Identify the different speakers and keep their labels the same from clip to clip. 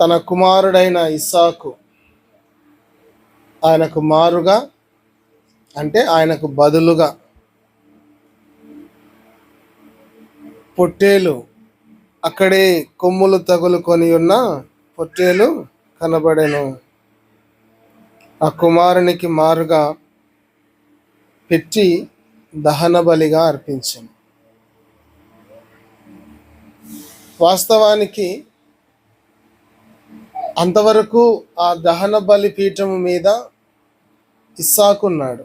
Speaker 1: తన కుమారుడైన ఇస్సాకు ఆయనకు మారుగా అంటే ఆయనకు బదులుగా పొట్టేలు అక్కడే కొమ్ములు తగులుకొని ఉన్న పొట్టేలు కనబడెను. ఆ కుమారునికి మారుగా పెట్టి దహన బలిగా అర్పించాను. వాస్తవానికి అంతవరకు ఆ దహన బలి పీఠము మీద ఇస్సాకున్నాడు.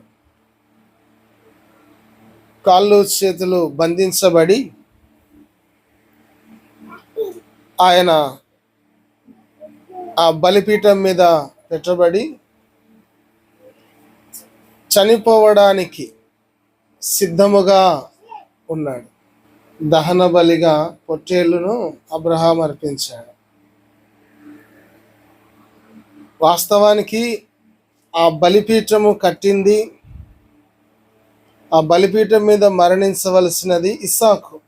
Speaker 1: కాళ్ళు చేతులు బంధించబడి ఆయన ఆ బలిపీఠం మీద పెట్టబడి చనిపోవడానికి సిద్ధముగా ఉన్నాడు. దహన బలిగా పొట్టేళ్ళును అబ్రహాం అర్పించాడు. వాస్తవానికి ఆ బలిపీఠము కట్టింది. ఆ బలిపీఠం మీద మరణించవలసినది ఇస్సాకు.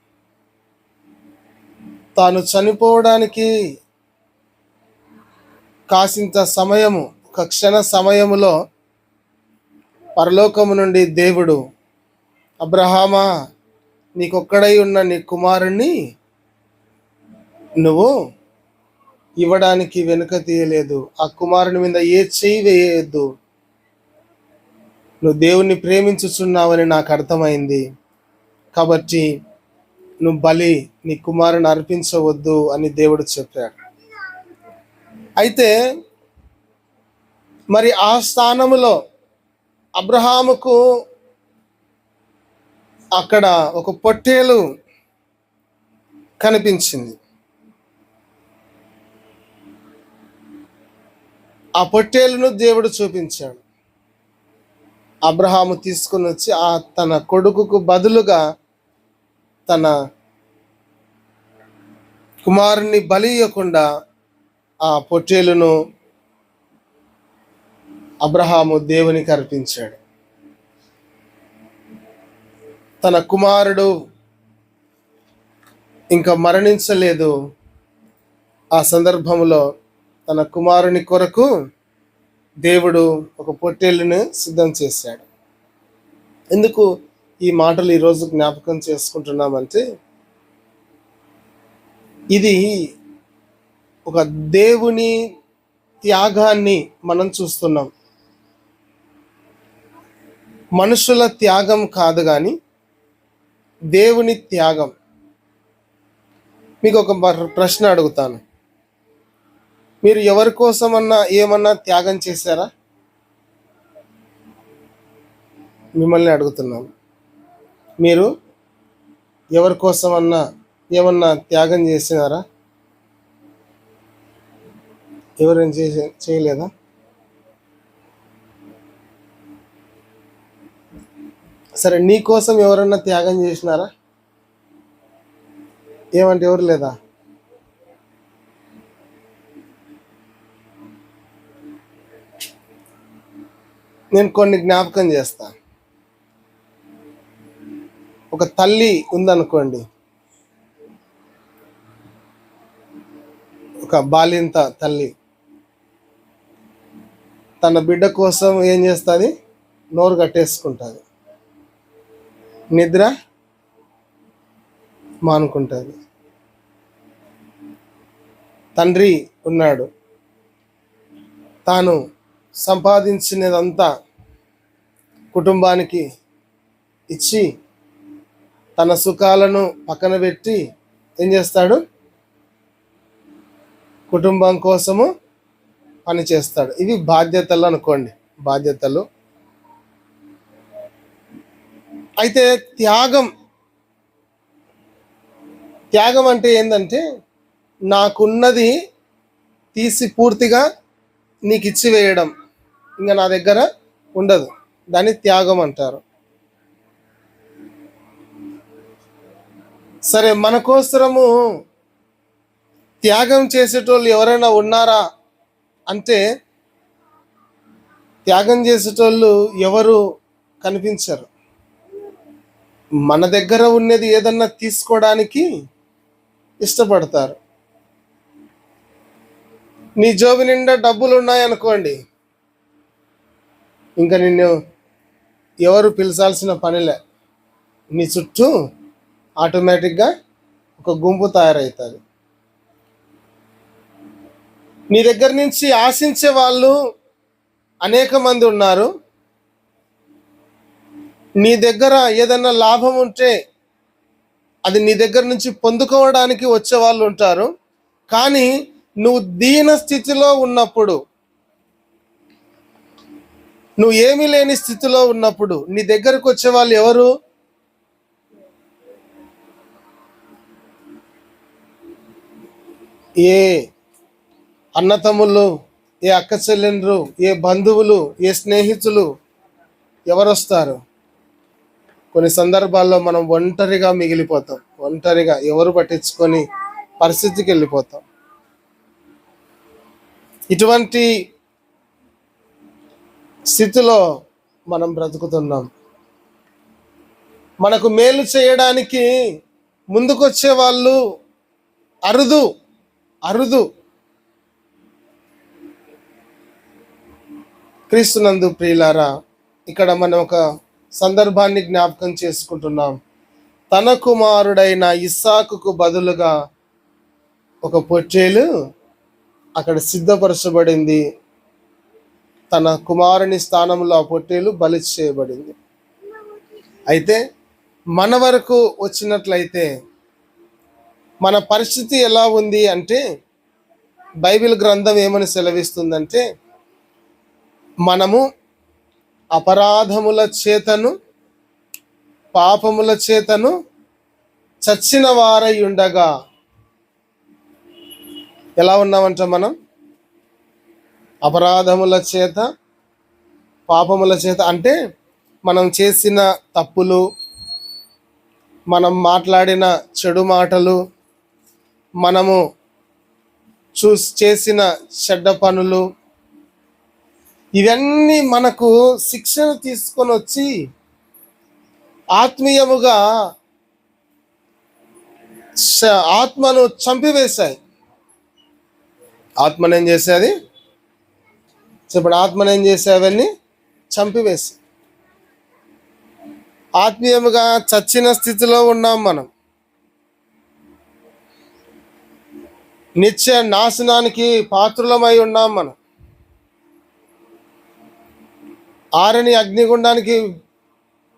Speaker 1: తాను చనిపోవడానికి కాసింత సమయము ఒక క్షణ సమయములో పరలోకము నుండి దేవుడు అబ్రహామా నీకొక్కడై ఉన్న నీ కుమారుణ్ణి నువ్వు ఇవ్వడానికి వెనుక తీయలేదు. ఆ కుమారుని మీద ఏ చేయి వేయద్దు. నువ్వు దేవుణ్ణి ప్రేమించుచున్నావని నాకు అర్థమైంది. కాబట్టి నువ్వు బలి నీ కుమారుని అర్పించవద్దు అని దేవుడు చెప్పాడు. అయితే మరి ఆ స్థానములో అబ్రహాముకు అక్కడ ఒక పొట్టేలు కనిపించింది. ఆ పొట్టేలును దేవుడు చూపించాడు. అబ్రహాము తీసుకుని వచ్చి ఆ తన కొడుకుకు బదులుగా తన కుమారుణ్ణి బలి ఇవ్వకుండా ఆ పొట్టేలును అబ్రహాము దేవునికి అర్పించాడు. తన కుమారుడు ఇంకా మరణించలేదు. ఆ సందర్భంలో తన కుమారుని కొరకు దేవుడు ఒక పొట్టేలును సిద్ధం చేశాడు. ఎందుకు ఈ మాటలు ఈరోజు జ్ఞాపకం చేసుకుంటున్నామంటే ఇది ఒక దేవుని త్యాగాన్ని మనం చూస్తున్నాం. మనుషుల త్యాగం కాదు కానీ దేవుని త్యాగం. మీకు ఒక ప్రశ్న అడుగుతాను. మీరు ఎవరి కోసమన్నా ఏమన్నా త్యాగం చేశారా? మిమ్మల్ని అడుగుతున్నాను మీరు ఎవరి కోసమన్నా ఏమన్నా త్యాగం చేసినారా? ఎవరేం చేసే చేయలేదా? సరే నీ కోసం ఎవరన్నా త్యాగం చేసినారా? ఏమంటే ఎవరు లేదా? నేను కొన్ని జ్ఞాపకం చేస్తా. ఒక తల్లి ఉందనుకోండి. ఒక బాలింత తల్లి. తన బిడ్డ కోసం ఏం చేస్తుంది? నోరు కట్టేసుకుంటుంది. నిద్ర మానుకుంటుంది. తండ్రి ఉన్నాడు. తాను సంపాదించినదంతా కుటుంబానికి ఇచ్చి తన సుఖాలను పక్కన పెట్టి ఏం చేస్తాడు? కుటుంబం కోసము పని చేస్తాడు. ఇవి బాధ్యతలు అనుకోండి. బాధ్యతలు. అయితే త్యాగం. త్యాగం అంటే ఏంటంటే నాకున్నది తీసి పూర్తిగా నీకు ఇచ్చి వేయడం. ఇంకా నా దగ్గర ఉండదు. దాన్ని త్యాగం అంటారు. సరే మన కోసరము త్యాగం చేసేటోళ్ళు ఎవరైనా ఉన్నారా? అంటే త్యాగం చేసేటోళ్ళు ఎవరు కనిపించరు. మన దగ్గర ఉన్నది ఏదన్నా తీసుకోవడానికి ఇష్టపడతారు. నీ జోబు నిండా డబ్బులు ఉన్నాయనుకోండి ఇంకా నిన్ను ఎవరు పిలిచాల్సిన పనిలే. నీ చుట్టూ ఆటోమేటిక్గా ఒక గుంపు తయారవుతుంది నీ దగ్గర నుంచి ఆశించే వాళ్ళు అనేక మంది ఉన్నారు. నీ దగ్గర ఏదైనా లాభం ఉంటే అది నీ దగ్గర నుంచి పొందుకోవడానికి వచ్చే వాళ్ళు ఉంటారు. కానీ నువ్వు దీన స్థితిలో ఉన్నప్పుడు నువ్వు ఏమీ లేని స్థితిలో ఉన్నప్పుడు నీ దగ్గరకు వచ్చే వాళ్ళు ఎవరు? ఏ అన్నతమ్ముళ్ళు ఏ అక్క చెల్లెండ్రు ఏ బంధువులు ఏ స్నేహితులు ఎవరు వస్తారు కొన్ని సందర్భాల్లో మనం ఒంటరిగా మిగిలిపోతాం. ఒంటరిగా ఎవరు పట్టించుకొని పరిస్థితికి వెళ్ళిపోతాం. ఇటువంటి స్థితిలో మనం బ్రతుకుతున్నాం. మనకు మేలు చేయడానికి ముందుకొచ్చే వాళ్ళు అరుదు అరుదు. క్రీస్తునందు ప్రియులారా ఇక్కడ మనం ఒక సందర్భాన్ని జ్ఞాపకం చేసుకుంటున్నాం. తన కుమారుడైన ఇస్సాకుకు బదులుగా ఒక పొట్టేలు అక్కడ సిద్ధపరచబడింది. తన కుమారుని స్థానంలో ఆ పొట్టేలు బలి చేయబడింది. అయితే మన వరకు వచ్చినట్లయితే మన పరిస్థితి ఎలా ఉంది అంటే బైబిల్ గ్రంథం ఏమని సెలవిస్తుందంటే మనము అపరాధముల చేతను పాపముల చేతను చచ్చిన వారై ఉండగా ఎలా ఉన్నామంట మనం? అపరాధముల చేత పాపముల చేత అంటే మనం చేసిన తప్పులు మనం మాట్లాడిన చెడు మాటలు మనము చూసి చేసిన చెడ్డ పనులు ఇవన్నీ మనకు శిక్షణ తీసుకొని వచ్చి ఆత్మీయముగా ఆత్మను చంపివేశాయి. ఆత్మనేం చేసేది? సో ఇప్పుడు ఆత్మను ఏం చేసేవన్నీ చంపివేసి. ఆత్మీయముగా చచ్చిన స్థితిలో ఉన్నాం మనం. నిత్య నాశనానికి పాత్రులమై ఉన్నాం మనం. ఆరని అగ్నిగుండానికి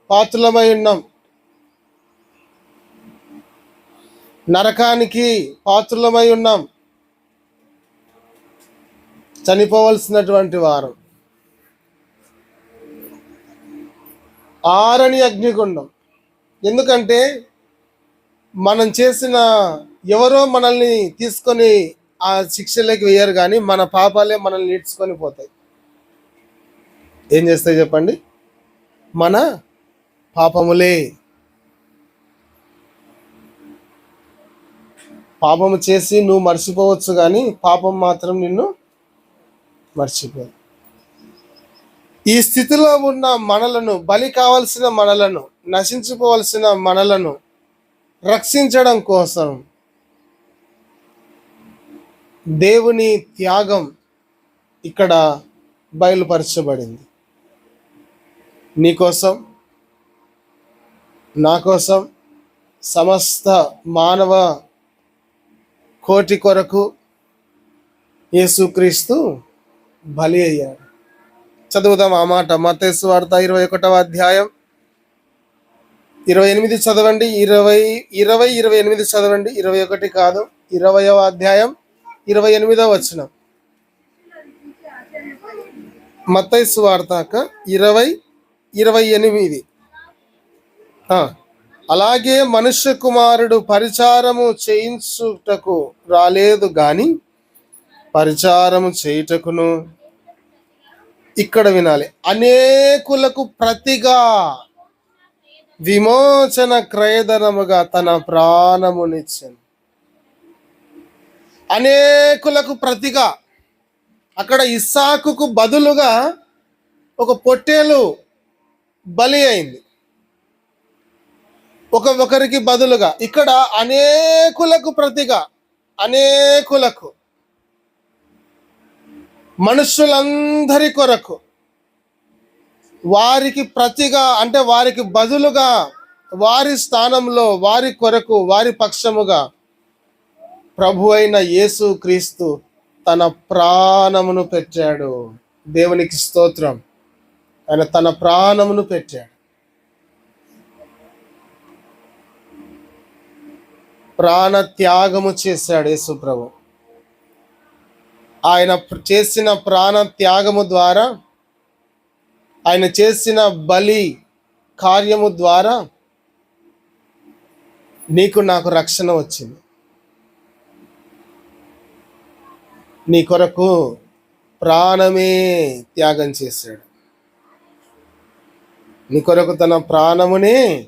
Speaker 1: పాత్రులమై ఉన్నాం. నరకానికి పాత్రులమై ఉన్నాం. చనిపోవలసినటువంటి వారం. ఆరని అగ్నిగుండం. ఎందుకంటే మనం చేసిన ఎవరో మనల్ని తీసుకొని ఆ శిక్షలోకి వేయరు కానీ మన పాపాలే మనల్ని నేర్చుకొని పోతాయి. ఏం చేస్తాయి చెప్పండి? మన పాపములే. పాపము చేసి నువ్వు మర్చిపోవచ్చు కానీ పాపం మాత్రం నిన్ను మర్చిపోయి. ఈ స్థితిలో ఉన్న మనలను బలి కావలసిన మనలను నశించుకోవలసిన మనలను రక్షించడం కోసం దేవుని త్యాగం ఇక్కడ బయలుపరచబడింది. నీ కోసం నా కోసం సమస్త మానవ కోటి కొరకు యేసుక్రీస్తు బలి అయ్యాడు. చదువుదాం ఆ మాట. మతేసు వార్త ఇరవై ఒకటవ అధ్యాయం. ఇరవై ఎనిమిది చదవండి. ఇరవై ఇరవై ఇరవై ఎనిమిది చదవండి. ఇరవై ఒకటి కాదు ఇరవయవ అధ్యాయం ఇరవై ఎనిమిదవ వచ్చిన మతైసు వార్తాక ఇరవై ఇరవై ఎనిమిది. అలాగే మనుష్య కుమారుడు పరిచారము చేయించుటకు రాలేదు కానీ పరిచారము చేయుటకును ఇక్కడ వినాలి. అనేకులకు ప్రతిగా విమోచన క్రయధనముగా తన ప్రాణమునిచ్చాను. అనేకులకు ప్రతిగా అక్కడ ఇస్సాకుకు బదులుగా ఒక పొట్టేలు బలి అయింది. ఒక ఒకరికి బదులుగా ఇక్కడ అనేకులకు ప్రతిగా అనేకులకు మనుషులందరి కొరకు వారికి ప్రతిగా అంటే వారికి బదులుగా వారి స్థానంలో వారి కొరకు వారి పక్షముగా ప్రభు అయిన యేసు క్రీస్తు తన ప్రాణమును పెట్టాడు. దేవునికి స్తోత్రం. ఆయన తన ప్రాణమును పెట్టాడు. ప్రాణ త్యాగము చేశాడు యేసు ప్రభు. ఆయన చేసిన ప్రాణ త్యాగము ద్వారా ఆయన చేసిన బలి కార్యము ద్వారా నీకు నాకు రక్షణ వచ్చింది. నీ కొరకు ప్రాణమే త్యాగం చేశాడు. నీ కొరకు తన ప్రాణమునే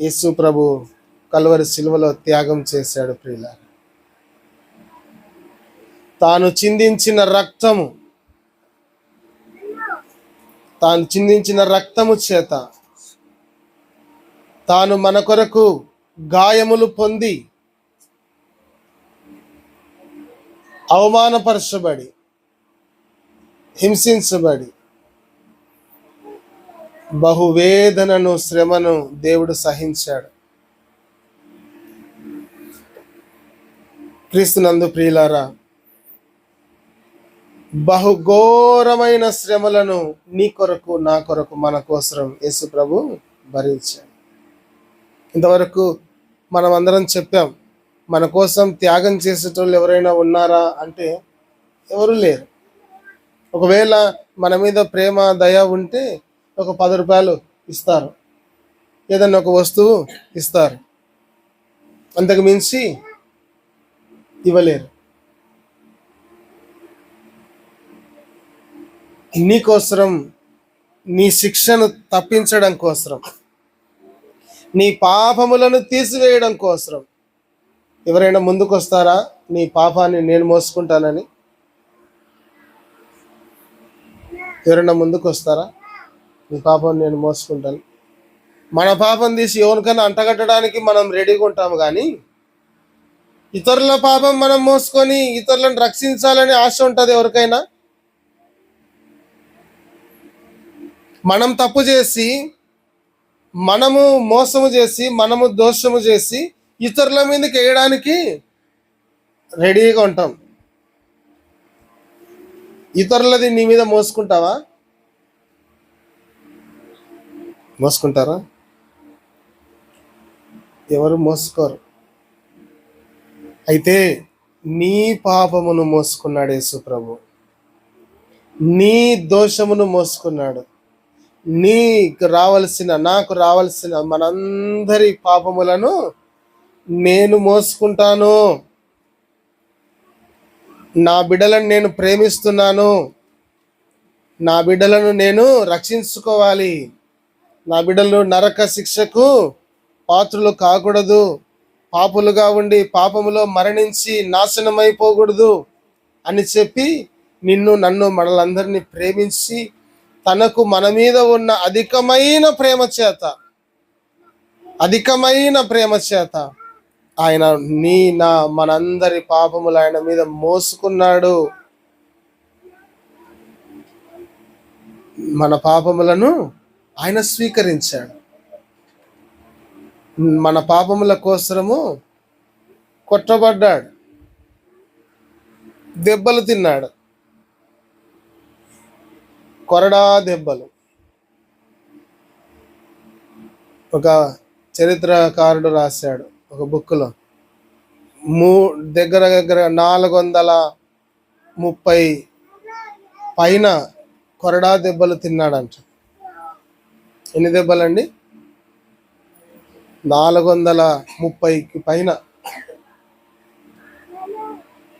Speaker 1: యేసు ప్రభు కల్వరి శిలువలో త్యాగం చేశాడు ప్రియులారా. తాను చిందించిన రక్తము. తాను చిందించిన రక్తము చేత తాను మన కొరకు గాయములు పొంది అవమానపరచబడి హింసించబడి బహువేదనను శ్రమను దేవుడు సహించాడు. క్రీస్తునందు ప్రియులారా బహుఘోరమైన శ్రమలను నీ కొరకు నా కొరకు మన కోసరం యేసు ప్రభు భరించాడు. ఇంతవరకు మనం అందరం చెప్పాం మన కోసం త్యాగం చేసేటోళ్ళు ఎవరైనా ఉన్నారా అంటే ఎవరు లేరు. ఒకవేళ మన మీద ప్రేమ దయ ఉంటే ఒక పది రూపాయలు ఇస్తారు. ఏదన్నా ఒక వస్తువు ఇస్తారు. అంతకు మించి ఇవ్వలేరు. నీ కోసరం నీ శిక్షను తప్పించడం కోసరం. నీ పాపములను తీసివేయడం కోసరం. ఎవరైనా ముందుకొస్తారా? నీ పాపాన్ని నేను మోసుకుంటానని. ఎవరైనా ముందుకొస్తారా? నీ పాపం నేను మోసుకుంటాను. మన పాపం తీసి ఎవరికైనా అంటగట్టడానికి మనం రెడీగా ఉంటాము కానీ ఇతరుల పాపం మనం మోసుకొని ఇతరులను రక్షించాలని ఆశ ఉంటుంది ఎవరికైనా. మనం తప్పు చేసి మనము మోసము చేసి మనము దోషము చేసి ఇతరుల మీదకి వేయడానికి రెడీగా ఉంటాం. ఇతరులది నీ మీద మోసుకుంటావా? మోసుకుంటారా? ఎవరు మోసుకోరు. అయితే నీ పాపమును మోసుకున్నాడు యేసు ప్రభు నీ దోషమును మోసుకున్నాడు. నీకు రావలసిన నాకు రావలసిన మనందరి పాపములను నేను మోసుకుంటాను. నా బిడ్డలను నేను ప్రేమిస్తున్నాను. నా బిడ్డలను నేను రక్షించుకోవాలి. నా బిడ్డలు నరక శిక్షకు పాత్రులు కాకూడదు. పాపులుగా ఉండి పాపములో మరణించి నాశనమైపోకూడదు అని చెప్పి నిన్ను నన్ను మనలందరినీ ప్రేమించి తనకు మన మీద ఉన్న అధికమైన ప్రేమ చేత అధికమైన ప్రేమ చేత ఆయన నీ నా మనందరి పాపములు ఆయన మీద మోసుకున్నాడు. మన పాపములను ఆయన స్వీకరించాడు. మన పాపముల కోసరము కొట్టబడ్డాడు. దెబ్బలు తిన్నాడు. కొరడా దెబ్బలు. ఒక చరిత్రకారుడు రాశాడు ఒక బుక్లో. మూ దగ్గర దగ్గర నాలుగు వందల ముప్పై పైన కొరడా దెబ్బలు తిన్నాడంట. ఎన్ని దెబ్బలండి? నాలుగు వందల ముప్పైకి పైన.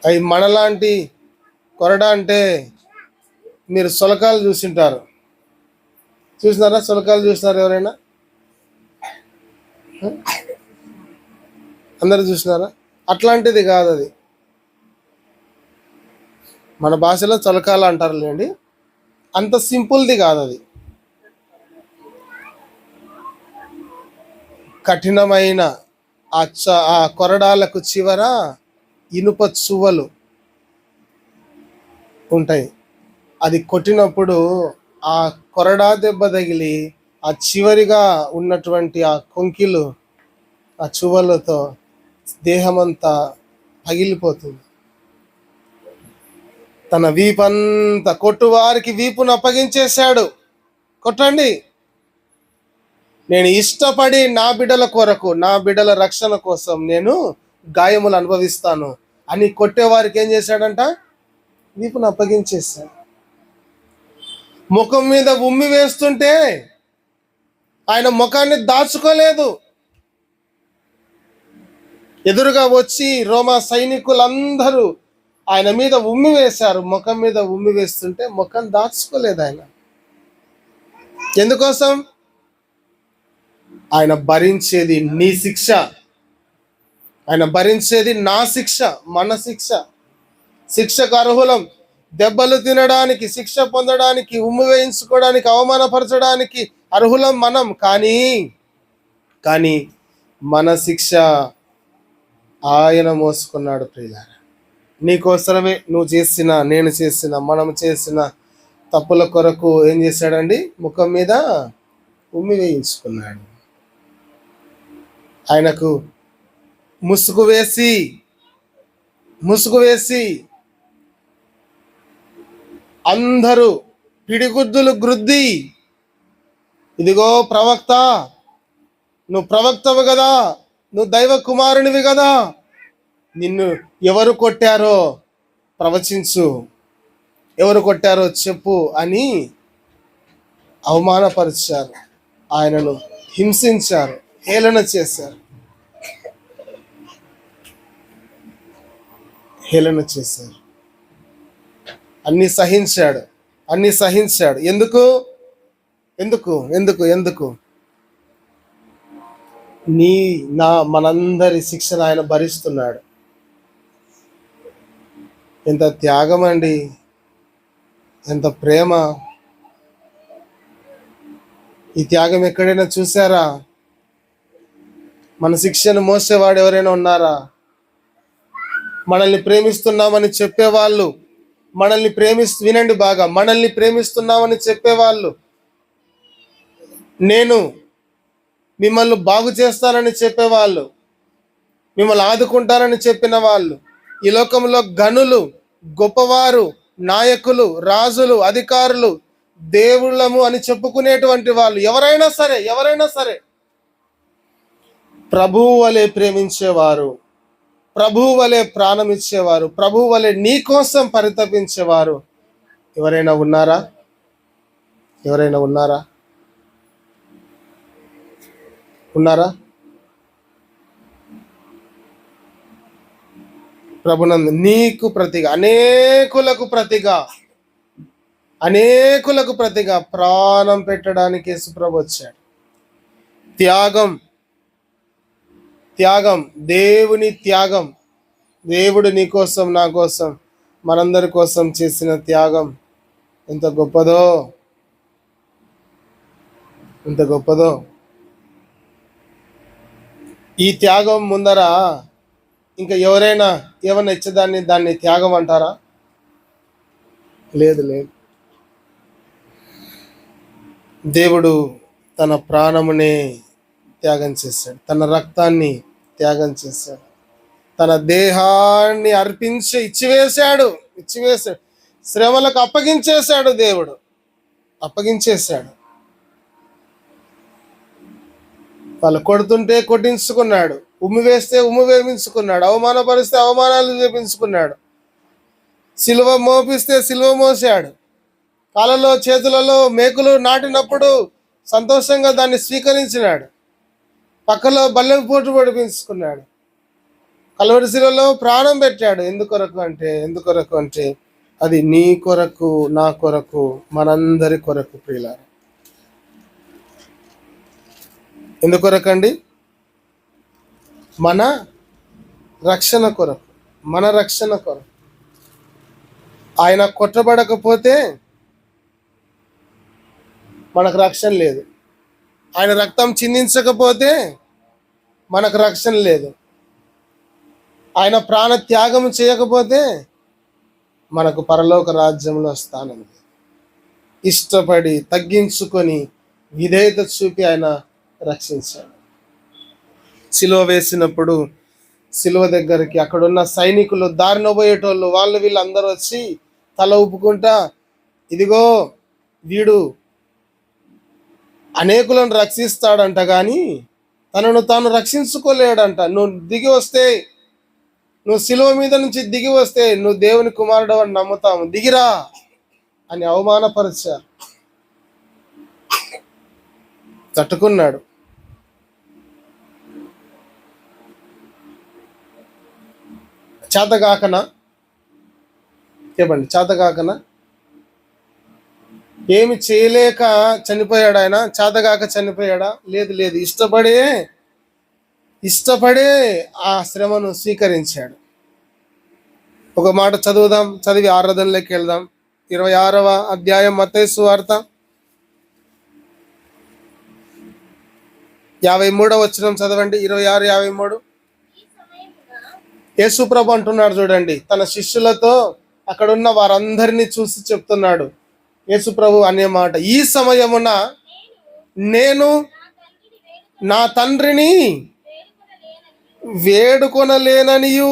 Speaker 1: అవి మనలాంటి కొరడా అంటే మీరు సొలకాలు చూసింటారు. చూసినారా? సొలకాలు చూసినారు ఎవరైనా? అందరు చూసినారా? అట్లాంటిది కాదు అది. మన భాషలో చొలకాలు అంటారు లేండి. అంత సింపుల్ది కాదు అది. కఠినమైన ఆ చ ఆ కొరడాలకు చివర ఇనుప చువ్వలు ఉంటాయి. అది కొట్టినప్పుడు ఆ కొరడా దెబ్బ తగిలి ఆ చివరిగా ఉన్నటువంటి ఆ కొంకిలు ఆ చువలతో దేహమంతా పగిలిపోతుంది. తన వీపంతా కొట్టు వారికి వీపును అప్పగించేశాడు. కొట్టండి. నేను ఇష్టపడి నా బిడ్డల కొరకు నా బిడ్డల రక్షణ కోసం నేను గాయములు అనుభవిస్తాను అని కొట్టేవారికి ఏం చేశాడంట? వీపును అప్పగించేశాడు. ముఖం మీద ఉమ్మి వేస్తుంటే ఆయన ముఖాన్ని దాచుకోలేదు. ఎదురుగా వచ్చి రోమా సైనికులందరూ ఆయన మీద ఉమ్మి వేశారు. ముఖం మీద ఉమ్మి వేస్తుంటే ముఖం దాచుకోలేదు ఆయన. ఎందుకోసం? ఆయన భరించేది నీ శిక్ష. ఆయన భరించేది నా శిక్ష మన శిక్ష. శిక్షకు అర్హులం. దెబ్బలు తినడానికి శిక్ష పొందడానికి ఉమ్ము వేయించుకోవడానికి అవమానపరచడానికి అర్హులం మనం. కానీ కానీ మన శిక్ష ఆయన మోసుకున్నాడు ప్రియులారా. నీకోసరమే నువ్వు చేసిన నేను చేసిన మనం చేసిన తప్పుల కొరకు ఏం చేశాడండి? ముఖం మీద ఉమ్మి వేయించుకున్నాడు. ఆయనకు ముసుగు వేసి ముసుగు వేసి అందరూ పిడిగుద్దులు గ్రుద్ది. ఇదిగో ప్రవక్త నువ్వు ప్రవక్తవు కదా నువ్వు దైవ కుమారునివి కదా. నిన్ను ఎవరు కొట్టారో ప్రవచించు. ఎవరు కొట్టారో చెప్పు అని అవమానపరిచారు. ఆయనను హింసించారు హేళన చేశారు. హేళన చేశారు. అన్ని సహించాడు అన్ని సహించాడు. ఎందుకు? ఎందుకు? ఎందుకు? ఎందుకు? నీ నా మనందరి శిక్షణ ఆయన భరిస్తున్నాడు. ఎంత త్యాగం అండి. ఎంత ప్రేమ. ఈ త్యాగం ఎక్కడైనా చూసారా మన శిక్షను మోసేవాడు ఎవరైనా ఉన్నారా? మనల్ని ప్రేమిస్తున్నామని చెప్పేవాళ్ళు మనల్ని ప్రేమిస్తూ వినండి బాగా. మనల్ని ప్రేమిస్తున్నామని చెప్పేవాళ్ళు. నేను మిమ్మల్ని బాగు చేస్తానని చెప్పేవాళ్ళు. మిమ్మల్ని ఆదుకుంటానని చెప్పిన వాళ్ళు. ఈ లోకంలో గనులు గొప్పవారు నాయకులు రాజులు అధికారులు దేవుళ్ళము అని చెప్పుకునేటువంటి వాళ్ళు ఎవరైనా సరే ఎవరైనా సరే ప్రభువు వలె ప్రేమించేవారు. ప్రభువు వలె ప్రాణం ఇచ్చేవారు ప్రభువు వలె నీ కోసం పరితపించేవారు. ఎవరైనా ఉన్నారా? ఎవరైనా ఉన్నారా? ఉన్నారా? ప్రభునందు నీకు ప్రతిగా అనేకులకు ప్రతిగా అనేకులకు ప్రతిగా ప్రాణం పెట్టడానికి యేసుప్రభు వచ్చాడు. త్యాగం త్యాగం దేవుని త్యాగం. దేవుడు నీ కోసం నా కోసం మనందరి కోసం చేసిన త్యాగం. ఎంత గొప్పదో? ఎంత గొప్పదో? ఈ త్యాగం ముందర ఇంకా ఎవరైనా ఏమైనా ఇచ్చేదాన్ని దాన్ని త్యాగం అంటారా? లేదు లేదు. దేవుడు తన ప్రాణమునే త్యాగం చేశాడు. తన రక్తాన్ని త్యాగం చేశాడు. తన దేహాన్ని అర్పించి ఇచ్చివేశాడు. ఇచ్చివేశాడు. శ్రమలకు అప్పగించేశాడు దేవుడు. అప్పగించేశాడు. వాళ్ళు కొడుతుంటే కొట్టించుకున్నాడు. ఉమ్మి వేస్తే ఉమ్మి వేపించుకున్నాడు. అవమానపరిస్తే అవమానాలు చేపించుకున్నాడు. సిలువ మోపిస్తే సిలువ మోసాడు కాళ్ళలో చేతులలో మేకులు నాటినప్పుడు సంతోషంగా దాన్ని స్వీకరించినాడు. పక్కలో బల్లెం పోటు పడిపించుకున్నాడు కలవడి శిలలో ప్రాణం పెట్టాడు. ఎందుకొరకు అంటే ఎందుకొరకు అంటే అది నీ కొరకు నా కొరకు మనందరి కొరకు ప్రియులారు. ఎందుకొరకండి మన రక్షణ కొరకు మన రక్షణ కొరకు. ఆయన కొట్టబడకపోతే మనకు రక్షణ లేదు. ఆయన రక్తం చిందించకపోతే మనకు రక్షణ లేదు ఆయన ప్రాణ త్యాగం చేయకపోతే మనకు పరలోక రాజ్యంలో స్థానం లేదు. ఇష్టపడి తగ్గించుకొని విధేయత చూపి ఆయన రక్షించాడు సిలువ వేసినప్పుడు సిలువ దగ్గరికి అక్కడున్న సైనికులు దారిన పోయేటోళ్ళు వాళ్ళు వీళ్ళందరూ వచ్చి తల ఊపుకుంటా ఇదిగో వీడు అనేకులను రక్షిస్తాడంట కానీ తనను తాను రక్షించుకోలేడంట. నువ్వు దిగి వస్తే నువ్వు సిలువ మీద నుంచి దిగి వస్తే నువ్వు దేవుని కుమారుడు అని నమ్ముతాము దిగిరా అని అవమానపరిచారు తట్టుకున్నాడు. చేతగాకన? చెప్పండి చేతగాకన? ఏమి చేయలేక చనిపోయాడు ఆయన చేతగాక చనిపోయాడా? లేదు లేదు. ఇష్టపడే ఇష్టపడే ఆ శ్రమను స్వీకరించాడు. ఒక మాట చదువుదాం చదివి ఆరాధనలోకి వెళ్దాం. ఇరవై ఆరవ అధ్యాయం మతేసు వార్త. యాభై మూడవ వచ్చిన చదవండి. ఇరవై ఆరు యాభై మూడు. యేసుప్రభు అంటున్నాడు చూడండి. తన శిష్యులతో అక్కడున్న వారందరినీ చూసి చెప్తున్నాడు. యేసుప్రభు అనే మాట. ఈ సమయమున నేను నా తండ్రిని వేడుకొనలేననియు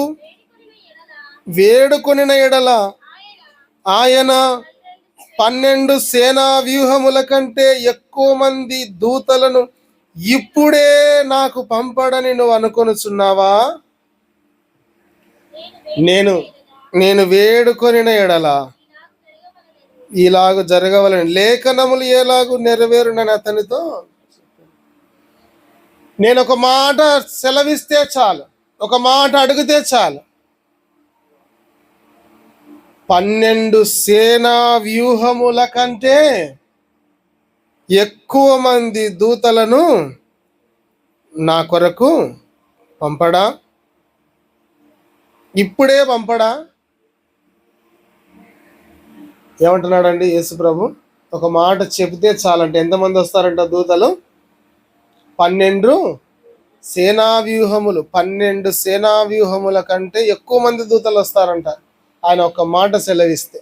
Speaker 1: వేడుకొనిన ఎడల ఆయన పన్నెండు సేనా వ్యూహముల కంటే ఎక్కువ మంది దూతలను ఇప్పుడే నాకు పంపడని నువ్వు అనుకొనుచున్నావా? నేను నేను వేడుకొనిన ఎడలా ఇలాగ జరగవలని. లేఖనములు ఎలాగూ నెరవేరునని అతనితో నేను ఒక మాట సెలవిస్తే చాలు. ఒక మాట అడిగితే చాలు. పన్నెండు సేనా వ్యూహముల కంటే ఎక్కువ మంది దూతలను నా కొరకు పంపడా? ఇప్పుడే పంపడా? ఏమంటున్నాడండి యేసు ప్రభు? ఒక మాట చెబితే చాలంటే ఎంతమంది వస్తారంట దూతలు? పన్నెండు సేనా వ్యూహములు పన్నెండు సేనా వ్యూహముల కంటే ఎక్కువ మంది దూతలు వస్తారంట ఆయన ఒక మాట సెలవిస్తే.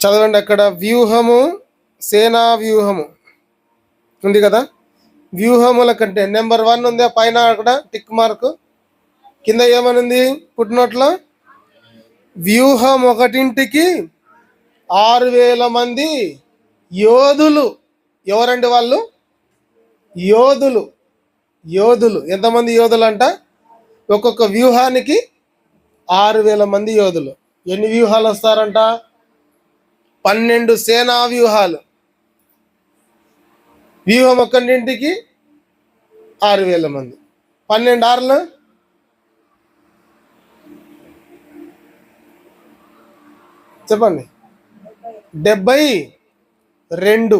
Speaker 1: చదవండి అక్కడ వ్యూహము సేనా వ్యూహము ఉంది కదా? వ్యూహముల కంటే నెంబర్ వన్ ఉంది? పైన అక్కడ టిక్ మార్క్. కింద ఏమనుంది పుట్టినట్లో? వ్యూహం ఒకటింటికి ఆరు వేల మంది యోధులు. ఎవరండి వాళ్ళు? యోధులు. యోధులు. ఎంతమంది యోధులు అంట ఒక్కొక్క వ్యూహానికి ఆరు వేల మంది యోధులు. ఎన్ని వ్యూహాలు వస్తారంట? పన్నెండు సేనా వ్యూహాలు. వ్యూహం ఒక్కటింటికి ఆరు వేల మంది. పన్నెండు ఆరులు? చెప్పండి. డెబ్బై రెండు.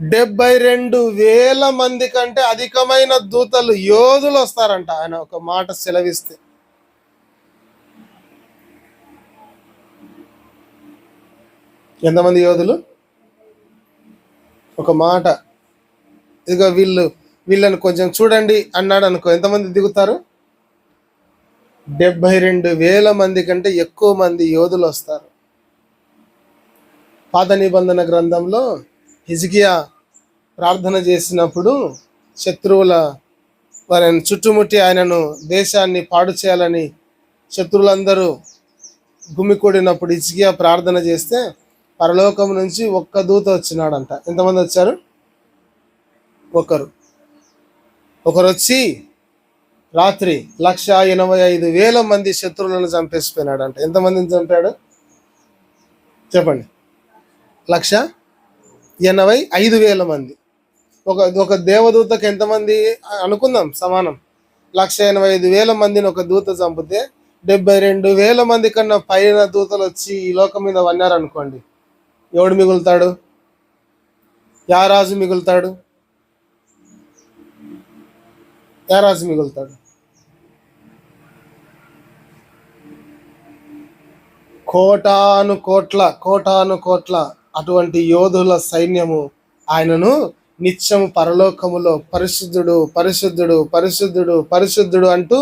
Speaker 1: డెబ్బై రెండు వేల మంది కంటే అధికమైన దూతలు యోధులు వస్తారంట. ఆయన ఒక మాట సెలవిస్తే. ఎంతమంది యోధులు? ఒక మాట. ఇదిగో వీళ్ళు వీళ్ళని కొంచెం చూడండి అన్నాడు అనుకో. ఎంతమంది దిగుతారు? డెబ్బై రెండు వేల మంది కంటే ఎక్కువ మంది యోధులు వస్తారు. పాత నిబంధన గ్రంథంలో హిజికియా ప్రార్థన చేసినప్పుడు శత్రువుల వారిని చుట్టుముట్టి ఆయనను దేశాన్ని పాడు చేయాలని శత్రువులందరూ గుమికూడినప్పుడు హిజ్కియా ప్రార్థన చేస్తే పరలోకం నుంచి ఒక్క దూత వచ్చినాడంట. ఎంతమంది వచ్చారు? ఒకరు. ఒకరు వచ్చి రాత్రి లక్ష ఎనభై ఐదు వేల మంది శత్రువులను చంపేసిపోయినాడంట. ఎంతమందిని చంపాడు? చెప్పండి. లక్ష ఎనభై ఐదు వేల మంది. ఒక ఒక దేవదూతకు ఎంతమంది అనుకుందాం సమానం. లక్ష ఎనభై ఐదు వేల మందిని ఒక దూత చంపితే డెబ్బై రెండు వేల మంది కన్నా పైన దూతలు వచ్చి ఈ లోకం మీద వన్నారనుకోండి ఎవడు మిగులుతాడు? యా రాజు మిగులుతాడు? తేరాజు మిగులుతాడు. కోటాను కోట్ల కోటాను కోట్ల అటువంటి యోధుల సైన్యము ఆయనను నిత్యము పరలోకములో పరిశుద్ధుడు పరిశుద్ధుడు పరిశుద్ధుడు పరిశుద్ధుడు అంటూ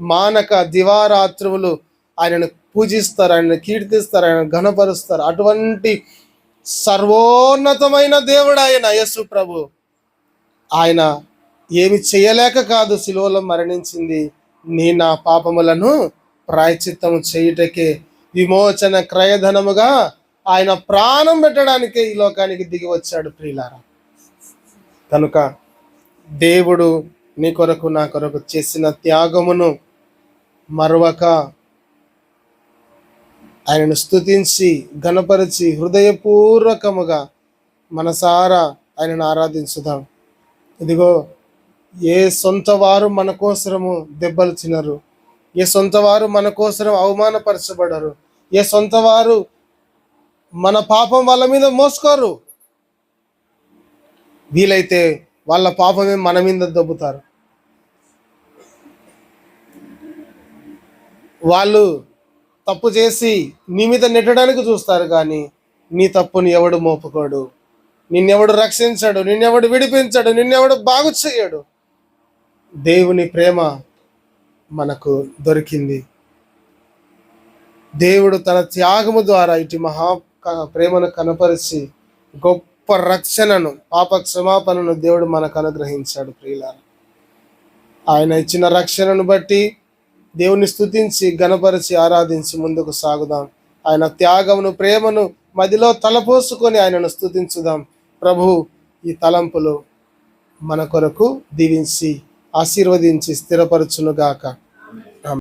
Speaker 1: మానక దివారాత్రువులు ఆయనను పూజిస్తారు ఆయనను కీర్తిస్తారు ఆయన ఘనపరుస్తారు. అటువంటి సర్వోన్నతమైన దేవుడు ఆయన యేసు ప్రభు. ఆయన ఏమి చేయలేక కాదు శిలువలో మరణించింది. నీ నా పాపములను ప్రాయచిత్తము చేయుటకే విమోచన క్రయధనముగా ఆయన ప్రాణం పెట్టడానికే ఈ లోకానికి దిగి వచ్చాడు ప్రియులారా. కనుక దేవుడు నీ కొరకు నా కొరకు చేసిన త్యాగమును మరొక ఆయనను స్తుతించి గణపరిచి హృదయపూర్వకముగా మనసారా ఆయనను ఆరాధించుదాం. ఇదిగో ఏ సొంత వారు మన కోసరము దెబ్బలు తినరు. ఏ సొంత వారు మన కోసరం అవమానపరచబడరు. ఏ సొంత వారు మన పాపం వాళ్ళ మీద మోసుకోరు. వీలైతే వాళ్ళ పాపమే మన మీద దొబ్బుతారు. వాళ్ళు తప్పు చేసి నీ మీద నెట్టడానికి చూస్తారు కానీ నీ తప్పుని ఎవడు మోపుకోడు. నిన్నెవడు రక్షించడు నిన్నెవడు విడిపించడు నిన్నెవడు బాగు చేయడు. దేవుని ప్రేమ మనకు దొరికింది. దేవుడు తన త్యాగము ద్వారా ఇటు మహా ప్రేమను కనపరిచి గొప్ప రక్షణను పాప క్షమాపణను దేవుడు మనకు అనుగ్రహించాడు ప్రియులారా. ఆయన ఇచ్చిన రక్షణను బట్టి దేవుని స్థుతించి గణపరిచి ఆరాధించి ముందుకు సాగుదాం. ఆయన త్యాగమును ప్రేమను మదిలో తలపోసుకొని ఆయనను స్థుతించుదాం ప్రభు ఈ తలంపులు మన కొరకు దీవించి ఆశీర్వదించి స్థిరపరచునుగాక.